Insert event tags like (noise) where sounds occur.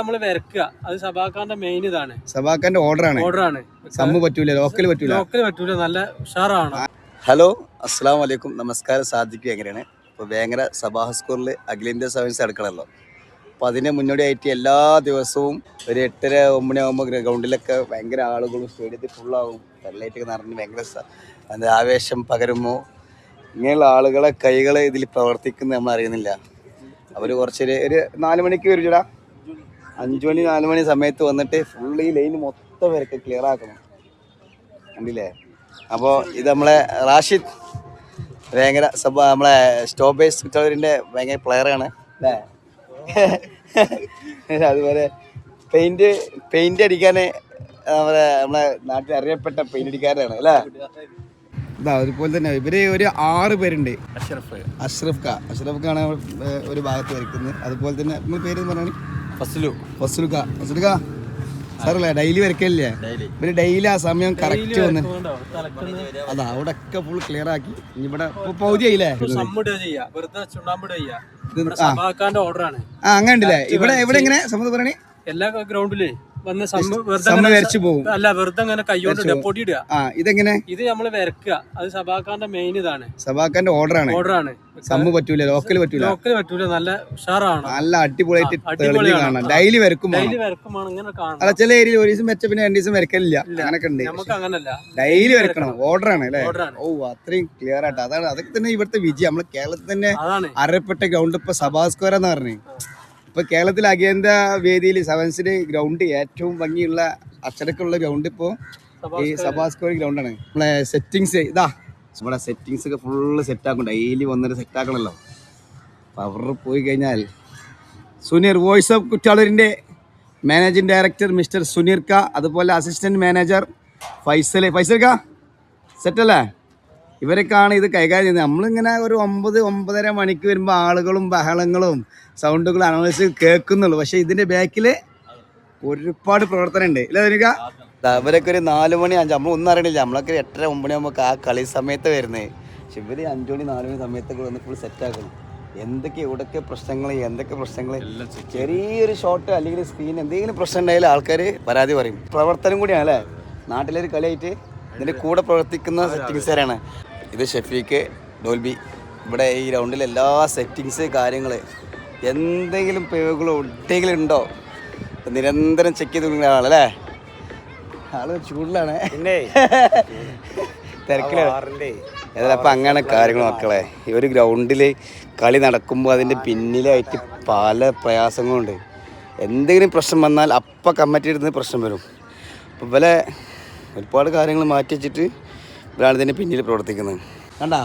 നമ്മൾ വരക്കുക. അത് സബാക്കാന്റെ മെയിൻ ഇതാണ്. സബാക്കാന്റെ ഓർഡർ ആണ്. ഓർഡർ ആണ്. സമ്മ് പറ്റൂല ലോക്കൽ പറ്റൂല. ലോക്കൽ പറ്റൂല നല്ല ഉഷാറാണ്. ഹലോ അസ്സാം വലൈക്കും നമസ്കാരം സാധിക്കും എങ്ങനെയാണ്? ഇപ്പോൾ വേങ്ങര സഭാ സ്കൂളിൽ അഖിലേന്ത്യാ സർവീസ് നടക്കണമല്ലോ അപ്പോൾ അതിന് മുന്നോടിയായിട്ട് എല്ലാ ദിവസവും ഒരു എട്ടര ഒമ്പണി ആകുമ്പോൾ ഗ്രൗണ്ടിലൊക്കെ ഭയങ്കര ആളുകളും സ്റ്റേഡിയത്തിൽ ഫുള്ളാവും വെള്ളയിട്ടൊക്കെ നിറഞ്ഞ് ഭയങ്കര എന്താ ആവേശം പകരുമോ? ഇങ്ങനെയുള്ള ആളുകളെ കൈകളെ ഇതിൽ പ്രവർത്തിക്കുന്നത് നമ്മൾ അറിയുന്നില്ല അവർ കുറച്ചൊരു ഒരു നാല് മണിക്ക് വരും അഞ്ചു മണി നാല് മണി സമയത്ത് വന്നിട്ട് ഫുള്ള് ഈ ലൈൻ മൊത്തം വരക്ക് ക്ലിയർ ആക്കണം. കണ്ടില്ലേ? അപ്പോൾ ഇത് നമ്മളെ റാഷിദ് ഭയങ്കര സഭ നമ്മളെ സ്റ്റോപ്പേജ് കുറ്റവരിന്റെ ഭയങ്കര പ്ലെയറാണ് അല്ലേ? (laughs) അതുപോലെ പെയിന്റ് പെയിന്റ് അടിക്കാൻ നമ്മളെ നമ്മളെ നാട്ടിൽ അറിയപ്പെട്ട പെയിന്റ് അടിക്കാരാണ് അല്ലേ? ഇതാ അതുപോലെ തന്നെ. ഇവർ ഒരു ആറ് പേരുണ്ട്. അഷ്റഫ്. അഷ്റഫ് ഖാ. അഷ്റഫ് ഖാണ് ഒരു ഭാഗത്ത് വരയ്ക്കുന്നത്. അതുപോലെ തന്നെ നിങ്ങൾ പേര് ഫസുൽ ഖാ സാറല്ലേ ഡെയിലി വരക്കല്ലേ ഇവർ ഡെയിലി ആ സമയം കറക്റ്റ് വന്ന് അതാ അവിടെ ഒക്കെ ഫുൾ ക്ലിയർ ആക്കി. ഇവിടെ പൗതി ആയില്ലേ? ചെയ്യാ. വെറുതെ ചുണ്ണാമ്പിടുക ചെയ്യാ. ഇത് ഇവിടെ ആ. അങ്ങനെ ഉണ്ടല്ലേ ഇവിടെ എവിടെ എങ്ങനെ? സമ്മതം പറയണേ? എല്ലാ ഗ്രൗണ്ടിലേ വന്ന് സമ്മ വെറുതെ സമ്മ പോകും. അല്ല വെറുതെ അങ്ങനെ കൈകൊണ്ട് ഡെപ്പോട്ടി ഇടുക. ആ ഇതെങ്ങനെ? ഇത് നമ്മൾ വരക്കുക. അത് സബാക്കാന്റെ മെയിൻ ഇതാണ്. സബാക്കാന്റെ ഓർഡർ ആണ്. ഓർഡർ ആണ്. സമ്മ് പറ്റൂല ലോക്കൽ പറ്റൂല. ലോക്കൽ പറ്റൂല നല്ല ഉഷാറാണ്. നല്ല അടിപൊളിയായിട്ട് തെളിഞ്ഞ്. കാണാം ഡെയിലി വരക്കും. ഡെയിലി വരക്കുമാണ് ഇങ്ങനെ കാണണം. അല്ല ചില ഏരിയയിൽ ഒരു ദിവസം വെച്ച പിന്നെ രണ്ട് ദിവസം വരക്കലില്ല അങ്ങനൊക്കെ ഉണ്ട്. നമുക്ക് അങ്ങനല്ല. ഡെയിലി വരക്കണം. ഓർഡർ ആണ് അല്ലേ? ഓ അത്രയും ക്ലിയർ ആയിട്ട്. അതാണ് അതൊക്കെ തന്നെ ഇവിടുത്തെ വിജയം. നമ്മൾ കേരളത്തിൽ തന്നെ അറിയപ്പെട്ട ഗ്രൗണ്ട് ഇപ്പൊ സഭാ സ്ക്വയർ എന്ന് പറഞ്ഞു. ഇപ്പൊ കേരളത്തിൽ അഖിലേന്ത്യാ വേദിയിൽ സെവൻസിന് ഗ്രൗണ്ട് ഏറ്റവും ഭംഗിയുള്ള അച്ചടക്കമുള്ള ഗ്രൗണ്ട് ഇപ്പോ ഈ സഭാ ഗ്രൗണ്ട് ഗ്രൗണ്ടാണ് നമ്മളെ സെറ്റിങ്സ് ഇതാ. നമ്മുടെ സെറ്റിങ്സ് ഒക്കെ ഫുള്ള് സെറ്റ് ആക്കും. ഡെയിലി വന്നിട്ട് സെറ്റ് ആക്കണല്ലോ. പവർ അവർ പോയി കഴിഞ്ഞാൽ സുനീർ വോയിസ് ഓഫ് കുറ്റാളൂരിന്റെ മാനേജിംഗ് ഡയറക്ടർ മിസ്റ്റർ സുനീർ ക അതുപോലെ അസിസ്റ്റന്റ് മാനേജർ ഫൈസൽ ഫൈസൽ ക സെറ്റല്ലേ ഇവരൊക്കെയാണ് ഇത് കൈകാര്യം ചെയ്യുന്നത്. നമ്മളിങ്ങനെ ഒരു ഒമ്പത് ഒമ്പതര മണിക്ക് വരുമ്പോൾ ആളുകളും ബഹളങ്ങളും സൗണ്ടുകളും അനൗൺസ് കേൾക്കുന്നുള്ളൂ. പക്ഷേ ഇതിന്റെ ബാക്കിൽ ഒരുപാട് പ്രവർത്തനം ഉണ്ട്. ഇല്ല ധനിക ഇവരൊക്കെ ഒരു നാല് മണി അഞ്ച് നമ്മൾ ഒന്നും അറിയണില്ല. നമ്മളൊക്കെ എട്ടര ഒമ്പണി ആകുമ്പോൾ ആ കളി സമയത്ത് വരുന്നത് പക്ഷെ ഇവർ അഞ്ചു മണി നാല് മണി സമയത്തൊക്കെ വന്ന് ഫുൾ സെറ്റ് ആക്കണം. എന്തൊക്കെ ഇവിടൊക്കെ പ്രശ്നങ്ങൾ എന്തൊക്കെ പ്രശ്നങ്ങൾ ചെറിയൊരു ഷോട്ട് അല്ലെങ്കിൽ സ്ക്രീൻ എന്തെങ്കിലും പ്രശ്നം ഉണ്ടായാലും ആൾക്കാർ പരാതി പറയും. പ്രവർത്തനം കൂടിയാണ് അല്ലേ? നാട്ടിലൊരു കളിയായിട്ട് ഇതിന്റെ കൂടെ പ്രവർത്തിക്കുന്ന സെറ്റിങ്സുകാരാണ് ഇത് ഷെഫീക്ക് ഡോൽബി. ഇവിടെ ഈ ഗ്രൗണ്ടിൽ എല്ലാ സെറ്റിങ്സ് കാര്യങ്ങൾ എന്തെങ്കിലും പേവുകളോ ഒട്ടെങ്കിലും ഉണ്ടോ? നിരന്തരം ചെക്ക് ചെയ്ത് കൊടുക്കുന്ന ആളല്ലേ? ആൾ ചൂടിലാണ്. തിരക്കിലാണ് അപ്പം അങ്ങനെ കാര്യങ്ങൾ മക്കളെ. ഈ ഒരു ഗ്രൗണ്ടിൽ കളി നടക്കുമ്പോൾ അതിന്റെ പിന്നിലായിട്ട് പല പ്രയാസങ്ങളുണ്ട് എന്തെങ്കിലും പ്രശ്നം വന്നാൽ അപ്പം കമ്മിറ്റി എടുത്ത് പ്രശ്നം വരും. അപ്പോൾ ഇവലെ ഒരുപാട് കാര്യങ്ങൾ മാറ്റി വെച്ചിട്ട് ഇവരാണ് ഇതിന്റെ പിന്നിൽ പ്രവർത്തിക്കുന്നത്. കണ്ടാ?